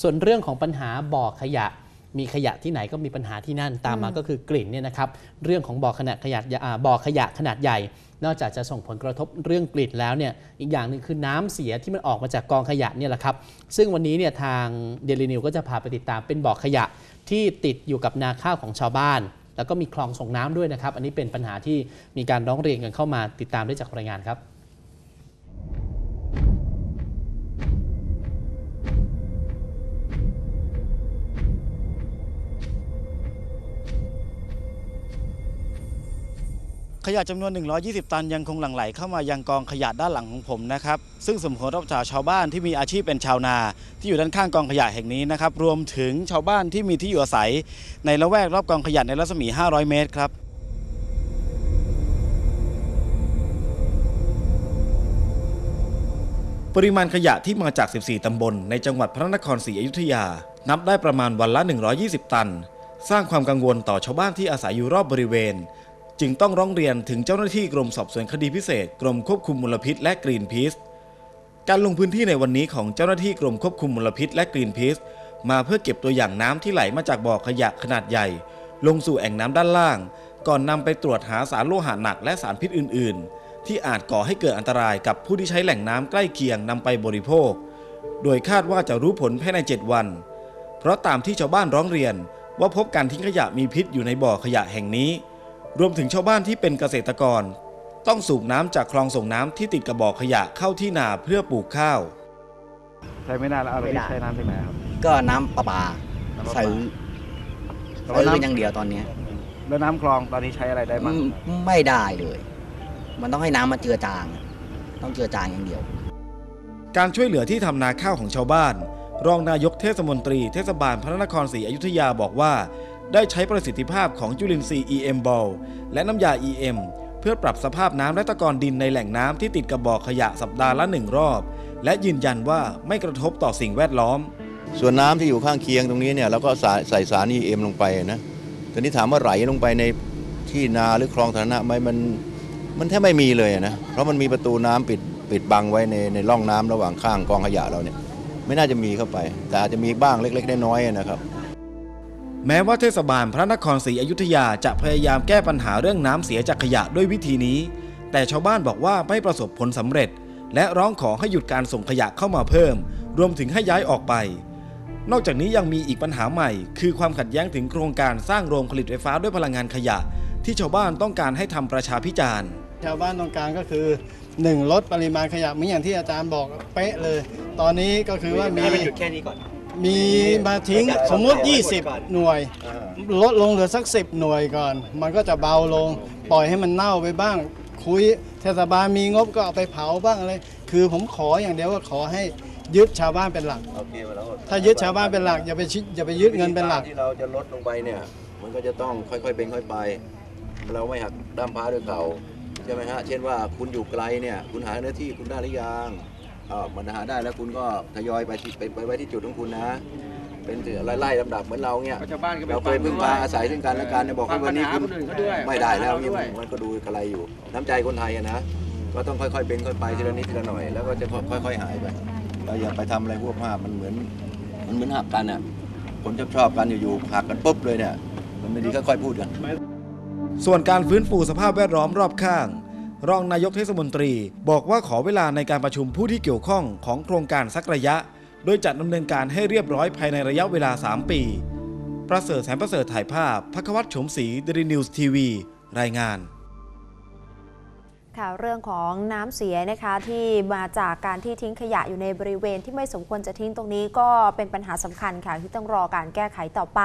ส่วนเรื่องของปัญหาบ่อขยะ มีขยะที่ไหนก็มีปัญหาที่นั่นตามมาอืมก็คือกลิ่นเนี่ยนะครับเรื่องของบ่อขนาดขยะอ่าบ่อขยะขนาดใหญ่ นอกจากจะส่งผลกระทบเรื่องกลิ่นแล้วเนี่ยอีกอย่างหนึ่งคือน้ำเสียที่มันออกมาจากกองขยะเนี่ยแหละครับซึ่งวันนี้เนี่ยทางเดลินิวก็จะพาไปติดตามเป็นบ่อขยะที่ติดอยู่กับนาข้าวของชาวบ้าน แล้วก็มีคลองส่งน้ำด้วยนะครับ อันนี้เป็นปัญหาที่มีการร้องเรียนกันเข้ามาติดตามได้จากรายงานครับ ขยะจำนวน 120 ตันยังคงหลั่งไหลเข้ามายังกองขยะด้านหลังของผมนะครับ ซึ่งสมผลรับจากชาวบ้านที่มีอาชีพเป็นชาวนา ที่อยู่ด้านข้างกองขยะแห่งนี้นะครับ รวมถึงชาวบ้านที่มีที่อยู่อาศัย ในละแวกรอบกองขยะในรัศมี 500 เมตรครับปริมาณขยะที่มาจาก 14 ตำบล ในจังหวัดพระนครศรีอยุธยา นับได้ประมาณวันละ 120 ตัน สร้างความกังวลต่อชาวบ้านที่อาศัยอยู่รอบบริเวณ จึงต้องร้องเรียนถึงเจ้าหน้าที่กรมสอบสวนคดีพิเศษ กรมควบคุมมลพิษและกรีนพีซการลงพื้นที่ในวันนี้ของเจ้าหน้าที่กรมควบคุมมลพิษและกรีนพีซมาเพื่อเก็บตัวอย่างน้ำที่ไหลมาจากบ่อขยะขนาดใหญ่ ลงสู่แอ่งน้ำด้านล่าง ก่อนนำไปตรวจหาสารโลหะหนักและสารพิษอื่น ๆ ที่อาจก่อให้เกิดอันตรายกับผู้ที่ใช้แหล่งน้ำใกล้เคียงนำไปบริโภค โดยคาดว่าจะรู้ผลภายใน 7 วัน เพราะตามที่ชาวบ้านร้องเรียนว่าพบการทิ้งขยะมีพิษอยู่ในบ่อขยะแห่งนี้ รวมถึงชาวบ้านที่เป็นเกษตรกร ต้องสูบน้ำจากคลองส่งน้ำที่ติดกับบ่อขยะเข้าที่นาเพื่อปลูกข้าว ใช้ไม่ได้แล้วเอาไปไม่ได้ ใช้น้ำที่ไหนครับก็น้ำประปาน้ำประปา ซื้อแต่ว่าซื้อน้ำอย่างเดียวตอนเนี้ยแล้วน้ำคลองตอนนี้ใช้อะไรได้บ้างอืมไม่ได้เลย มันต้องให้น้ำมันเจือจาง ต้องเจือจางอย่างเดียว การช่วยเหลือที่ทำนาข้าวของชาวบ้าน รองนายกเทศมนตรีเทศบาลพระนครศรีอยุธยาบอกว่า ได้ใช้ประสิทธิภาพของจุลินทรีย์ EM Ball และน้ำยา EM เพื่อปรับสภาพน้ำและตะกอนดินในแหล่งน้ำที่ติดกับบ่อขยะสัปดาห์ละหนึ่งรอบ และยืนยันว่าไม่กระทบต่อสิ่งแวดล้อม ส่วนน้ำที่อยู่ข้างเคียงตรงนี้เนี่ยเราก็ใส่สาร EM ลงไปนะตอนนี้ถามว่าไหลลงไปในที่นาหรือคลองสาธารณะไหมมันมันแทบไม่มีเลยนะเพราะมันมีประตูน้ำปิดปิดบังไว้ในในร่องน้ำระหว่างข้างกองขยะเราเนี่ยไม่น่าจะมีเข้าไป แต่อาจจะมีบ้างเล็ก ๆ น้อยๆนะครับ แม้ว่าเทศบาลพระนครศรีอยุธยาจะพยายามแก้ปัญหาเรื่องน้ำเสียจากขยะด้วยวิธีนี้ แต่ชาวบ้านบอกว่าไม่ประสบผลสำเร็จ และร้องขอให้หยุดการส่งขยะเข้ามาเพิ่ม รวมถึงให้ย้ายออกไป นอกจากนี้ยังมีอีกปัญหาใหม่ คือความขัดแย้งถึงโครงการสร้างโรงผลิตไฟฟ้าด้วยพลังงานขยะ ที่ชาวบ้านต้องการให้ทำประชาพิจารณ์ ชาวบ้านต้องการก็คือ1ลดปริมาณขยะเหมือนอย่างที่อาจารย์บอกเป๊ะเลย ตอนนี้ก็คือว่ามีมี มาทิ้งสมมติ 20 หน่วย ลดลงเหลือสัก 10 หน่วยก่อน มันก็จะเบาลง ปล่อยให้มันเน่าไปบ้าง คุยเทศบาลมีงบก็เอาไปเผาบ้างอะไร คือผมขออย่างเดียวว่าขอให้ยึดชาวบ้านเป็นหลัก ถ้ายึดชาวบ้านเป็นหลักอย่าไปชิอย่าไปยึดเงินเป็นหลักที่เราจะลดลงไปเนี่ย มันก็จะต้องค่อยๆเป็นค่อยไป เราไม่หักด้ามพร้าด้วยเก่าใช่ไหมฮะ เช่นว่าคุณอยู่ไกลเนี่ย คุณหาเนื้อที่คุณได้หรือยังอ่า มันหาได้แล้วคุณก็ทยอยไปที่ไปไปไว้ที่จุดของคุณนะ เป็นไล่ๆลำดับเหมือนเราเนี่ยชาวบ้านก็ไปเราเคยพึ่งพาอาศัยซึ่งกันและกันเนี่ยบอกฟัว่างวันนี้ปัญหาคุณคนอื่นเขาด้วยไม่ได้แล้วฟังเนี่ยด้วยมันก็ดูกระไรอยู่ น้ำใจคนไทยอะนะก็ต้องค่อยๆเป็นค่อยไปทีละนิดทีละหน่อยแล้วก็จะค่อย ๆ หายไปเราอย่าไปทำอะไรพวกภาพมันเหมือน มันเหมือนหักกันอะคนชอบชอบๆกันอยู่ๆหักกันปุ๊บเลยเนี่ยมันไม่ดีค่อยๆพูดกันส่วนการฟื้นฟูสภาพแวดล้อมรอบข้าง รองนายกเทศมนตรี บอกว่าขอเวลาในการประชุมผู้ที่เกี่ยวข้องของโครงการสักระยะ โดยจัดดำเนินการให้เรียบร้อยภายในระยะเวลา 3 ปี ประเสริฐแสนประเสริฐถ่ายภาพพักวัตรโฉมศรีเดลินิวส์ทีวีรายงานค่ะเรื่องของน้ำเสียนะคะที่มาจากการที่ทิ้งขยะอยู่ในบริเวณที่ไม่สมควรจะทิ้งตรงนี้ก็เป็นปัญหาสำคัญค่ะที่ต้องรอการแก้ไขต่อไป